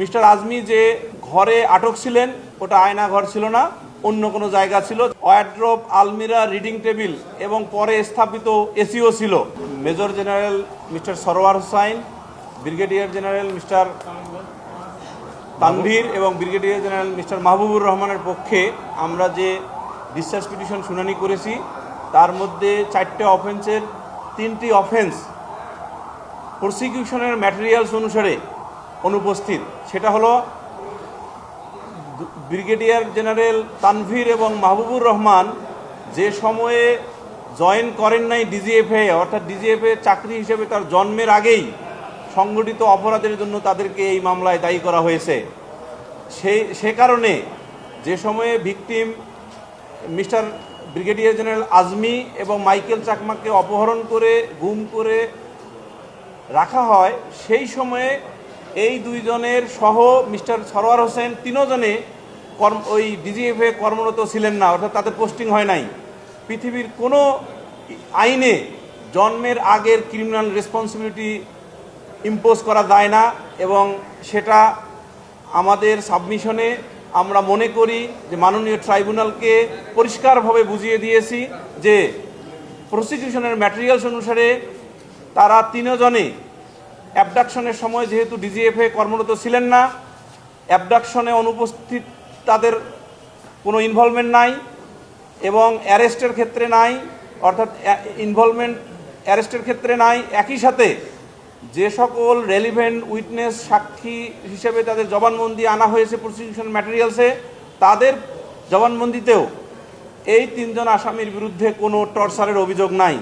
Mister Azmi যে ঘরে আটক ছিলেন, ওটা আয়না ঘর ছিল না, অন্য কোনো জায়গা ছিল। ওয়ার্ড্রপ আলমিরা, রিডিং টেবিল এবং পরে স্থাপিত এসিও ছিল। Major general mister Sarwar Hossain, brigadier general mister Tanvir এবং ব্রিগেডিয়ার জেনারেল মিস্টার মাহবুবুর রহমানের পক্ষে আমরা যে ডিসচার্জ পিটিশন শুনানি করেছি, তার মধ্যে চারটে অফেন্সের তিনটি অফেন্স প্রসিকিউশনের ম্যাটেরিয়ালস অনুসারে অনুপস্থিত। সেটা হলো ব্রিগেডিয়ার জেনারেল তানভীর এবং মাহবুবুর রহমান যে সময়ে জয়েন করেন নাই ডিজিএফএ, অর্থাৎ ডিজিএফএ চাকরি হিসেবে তার জন্মের আগেই সংগঠিত অপরাধের জন্য তাদেরকে এই মামলায় দায়ী করা হয়েছে। সেই সে কারণে যে সময়ে victim mister brigadier general Azmi এবং মাইকেল চাকমাকে অপহরণ করে, গুম করে রাখা হয়, সেই সময়ে এই দুইজনের সহ মিস্টার সরোয়ার হোসেন তিনজনে কর্ম ওই ডিজিএফে কর্মরত ছিলেন না, অর্থাৎ তাদের পোস্টিং হয় নাই। পৃথিবীর কোনো আইনে জন্মের আগের ক্রিমিনাল রেসপন্সিবিলিটি ইম্পোজ করা যায় না এবং সেটা আমাদের সাবমিশনে আমরা মনে করি যে মাননীয় ট্রাইব্যুনালকে পরিষ্কারভাবে বুঝিয়ে দিয়েছি যে প্রসিকিউশনের ম্যাটেরিয়ালস অনুসারে তারা তিনজনে অ্যাবডাকশনের সময় যেহেতু ডিজিএফএ কর্মরত ছিলেন না অ্যাবডাকশনে অনুপস্থিত তাদের কোনো ইনভলভমেন্ট নাই এবং অ্যারেস্টের ক্ষেত্রে নাই, অর্থাৎ ইনভলভমেন্ট অ্যারেস্টের ক্ষেত্রে নাই। একই সাথে যে সকল রেলিভেন্ট উইটনেস সাক্ষী হিসেবে তাদের জবানবন্দি আনা হয়েছে প্রসিকিউশন ম্যাটেরিয়ালসে তাদের জবানবন্দিতেও এই তিনজন আসামির বিরুদ্ধে কোনো টর্চারের অভিযোগ নাই।